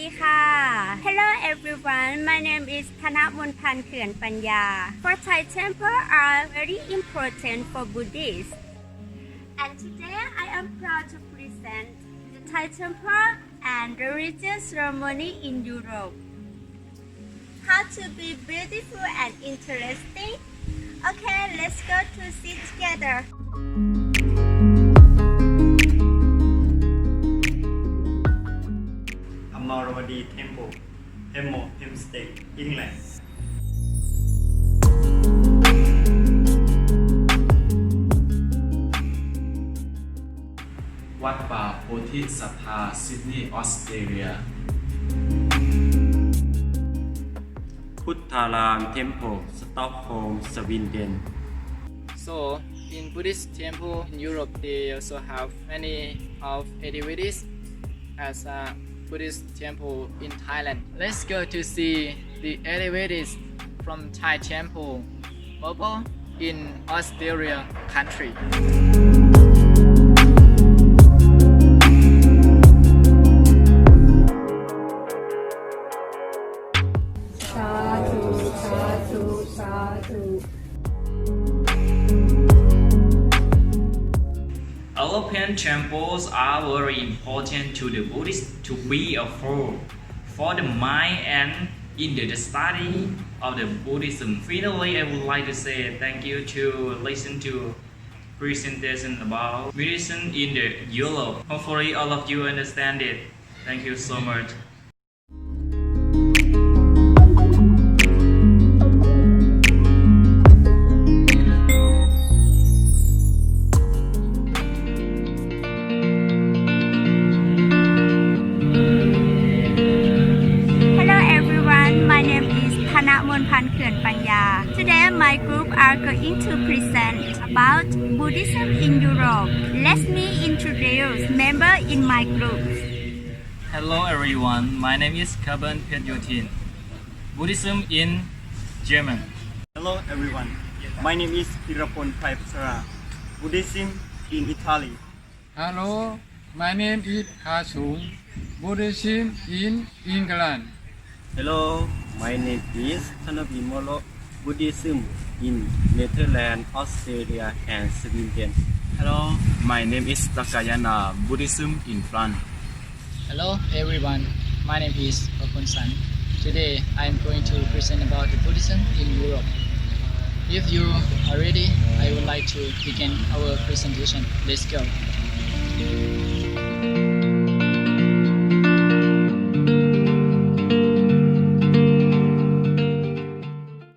ดีค่ะ Hello everyone my name is ธนมนพันธ์เขื่อนปัญญา For Thai temple are very important for Buddhists and today I am proud to present the Thai temple and the religious ceremony in Europe how to be beautiful and interesting okay let's go to see together e เทมโมเทมสเตกอิงแลนด์ วัดป่าโพธิสัทธาซิดนีย์ออสเตรเลีย พุทธารามเทมโ e สต็อกโฮล์มสวีเดน So in Buddhist temple in Europe, they also have many of activities as a Buddhist temple in Thailand. Let's go to see the elevators from Thai temple Mopal in Australia country. Satu, satu, satu. European temples are very important to the Buddhists to be a fool for the mind and in the study of the Buddhism. Finally, I would like to say thank you to listen to presentation about medicine in the Europe. Hopefully all of you understand it. Thank you so much. my group are going to present about Buddhism in Europe. Let me introduce member in my group. Hello everyone, my name is Kaban Pedyotin. Buddhism in German. Hello everyone, my name is Irapon Paipsara. Buddhism in Italy. Hello, my name is Hasung. Buddhism in England. Hello, my name is Tanabimolo Buddhism in Netherlands, Australia and Sweden. Hello my name is Takayana Buddhism in France Hello everyone, my name is Okun San. Today I am going to present about the Buddhism in Europe. If you are ready, I would like to begin our presentation. Let's go.